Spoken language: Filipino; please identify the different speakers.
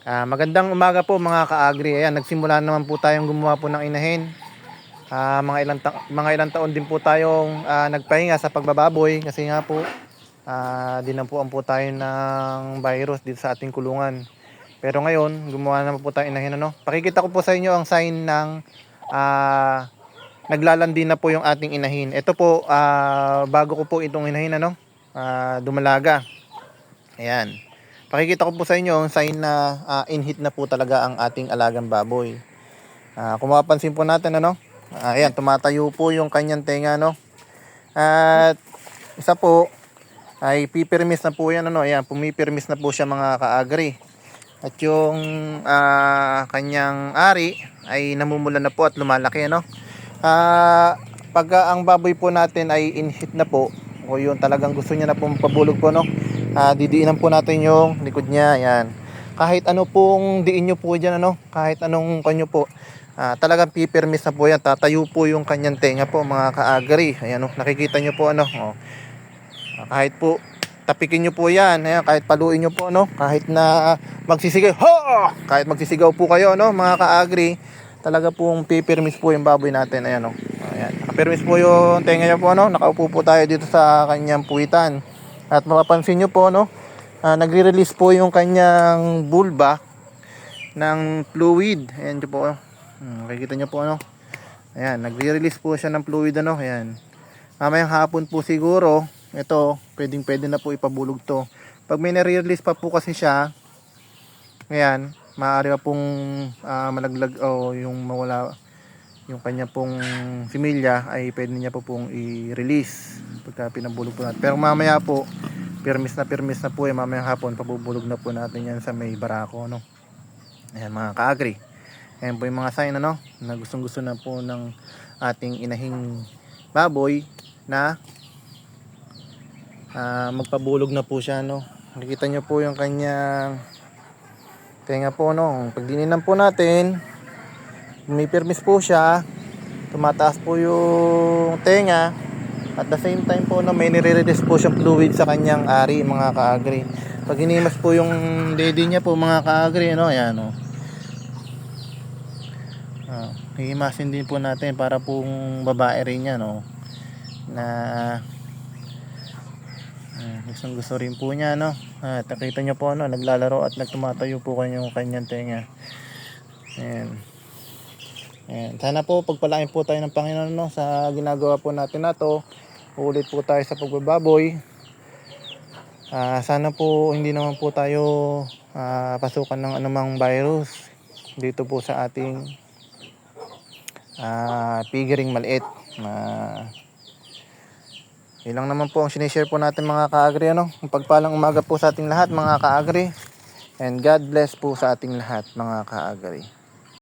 Speaker 1: Ah, magandang umaga po mga ka-agri. Ayan, nagsimula naman po tayong gumawa po ng inahin. Ah, mga ilang ta- mga ilang taon din po tayong ah, nagpahinga sa pagbababoy kasi nga po ah dinampuan po tayo ng virus dito sa ating kulungan. Pero ngayon, gumawa naman po tayo inahin ano. Pakikita ko po sa inyo ang sign ng ah naglalandi na po yung ating inahin. Ito po ah, bago ko po itong inahin ano, ah, dumalaga. Ayan. Pakikita ko po sa inyo ang sign na ah, in-heat na po talaga ang ating alagang baboy. Ah, kung mapapansin po natin ano, ah, ayan, tumatayo po yung kanyang tenga no. At isa po ay pipirmis na po yan ano, ayan, pumipirmis na po siya mga kaagri. At yung ah, kanyang ari ay namumula na po at lumalaki ano. Ah, pag ang baboy po natin ay in-heat na po, o yun talagang gusto niya na pong pabulog po no. Ah, didiinan po natin yung likod niya, ayan. Kahit ano pong diin nyo po dyan, ano, kahit anong kanyo po, ah, talagang pipirmis na po yan. Tatayo po yung kanyang tenga po, mga kaagri. Ayan, oh, nakikita nyo po, ano, oh. Ah, kahit po, tapikin nyo po yan, ayan, kahit paluin nyo po, ano, kahit na magsisigaw, ho! Kahit magsisigaw po kayo, no, mga kaagri, talaga pong pipirmis po yung baboy natin, ayan, oh. Ayan, nakapirmis po yung tenga niya po, ano, nakaupo po tayo dito sa kanyang puwitan. At mapapansin nyo po, no, ah, nagre-release po yung kanyang bulba ng fluid. Ayan po. oh. Hmm, makikita nyo po, ano. Ayan, nagre-release po siya ng fluid, ano. Ayan. Mamayang hapon po siguro, ito, pwedeng pwede na po ipabulog to. Pag may nare-release pa po kasi siya, ayan, maaari pa pong ah, malaglag o yung mawala yung kanya pong similya ay pwede niya po pong i-release pagka pinabulog po natin. Pero mamaya po, permis na permis na po eh, mamayang hapon, pabubulog na po natin yan sa may barako, no? Ayan mga kaagri. Ayan po yung mga sign, ano, na gustong gusto na po ng ating inahing baboy na ah, magpabulog na po siya, no? Nakikita nyo po yung kanyang tenga po, no? Pag dininan po natin, may permis po siya. Tumataas po yung tenga. At the same time po na may nire-release po siyang fluid sa kanyang ari mga kaagri. Pag hinimas po yung lady niya po mga kaagri no ayan o ah, hihimasin din po natin para pong babae rin yan no. Na ah, gustong gusto rin po niya no. At nakita niyo po no naglalaro at nagtumatayo po kanyang kanyang tenga. Ayan Ayan. Sana po pagpalain po tayo ng Panginoon no, sa ginagawa po natin na to. Ulit po tayo sa pagbababoy. Ah, sana po hindi naman po tayo ah, pasukan ng anumang virus dito po sa ating ah, pigiring maliit. Uh, ilang naman po ang sinishare po natin mga kaagri. Ano? Ang pagpalang umaga po sa ating lahat mga kaagri. And God bless po sa ating lahat mga kaagri.